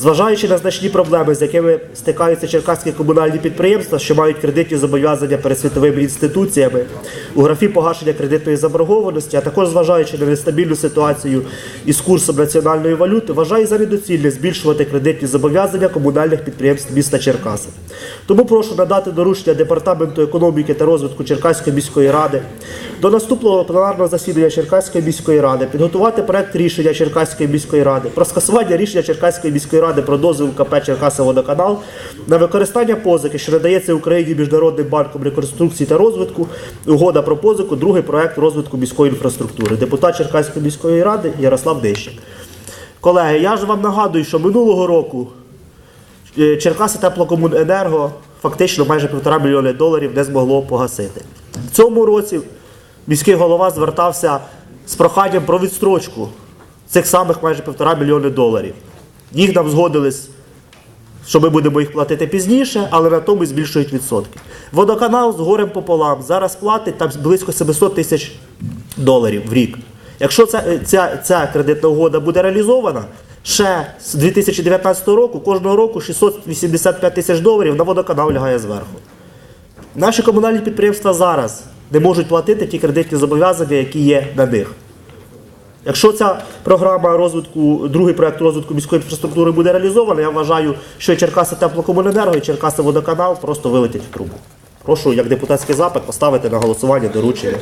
Зважаючи на значні проблеми, з якими стикаються черкаські комунальні підприємства, що мають кредитні зобов'язання перед світовими інституціями у графі погашення кредитної заборгованості, а також зважаючи на нестабільну ситуацію із курсом національної валюти, вважаю за недоцільне збільшувати кредитні зобов'язання комунальних підприємств міста Черкаси. Тому прошу надати доручення департаменту економіки та розвитку Черкаської міської ради до наступного пленарного засідання Черкаської міської ради підготувати проект рішення Черкаської міської ради про скасування рішення Черкаської міської ради про дозвіл КП Черкаси-Водоканал на використання позики, що надається Україні міжнародним банком реконструкції та розвитку. Угода про позику, другий проект розвитку міської інфраструктури. Депутат Черкаської міської ради Ярослав Дещик. Колеги, я ж вам нагадую, що минулого року е, Черкаси Теплокомуненерго фактично майже півтора мільйони доларів не змогло погасити. В цьому році міський голова звертався з проханням про відстрочку цих самих майже півтора мільйони доларів. Їх нам згодились, що ми будемо їх платити пізніше, але на тому збільшують відсотки. Водоканал з горем пополам зараз платить там близько 700 тисяч доларів в рік. Якщо ця, ця, ця кредитна угода буде реалізована, ще з 2019 року кожного року 685 тисяч доларів на водоканал лягає зверху. Наші комунальні підприємства зараз не можуть платити ті кредитні зобов'язання, які є на них. Якщо ця програма розвитку, другий проект розвитку міської інфраструктури буде реалізована, я вважаю, що Черкаси Теплокомуненерго і Черкаси Водоканал просто вилетять в трубу. Прошу, як депутатський запит, поставити на голосування доручення.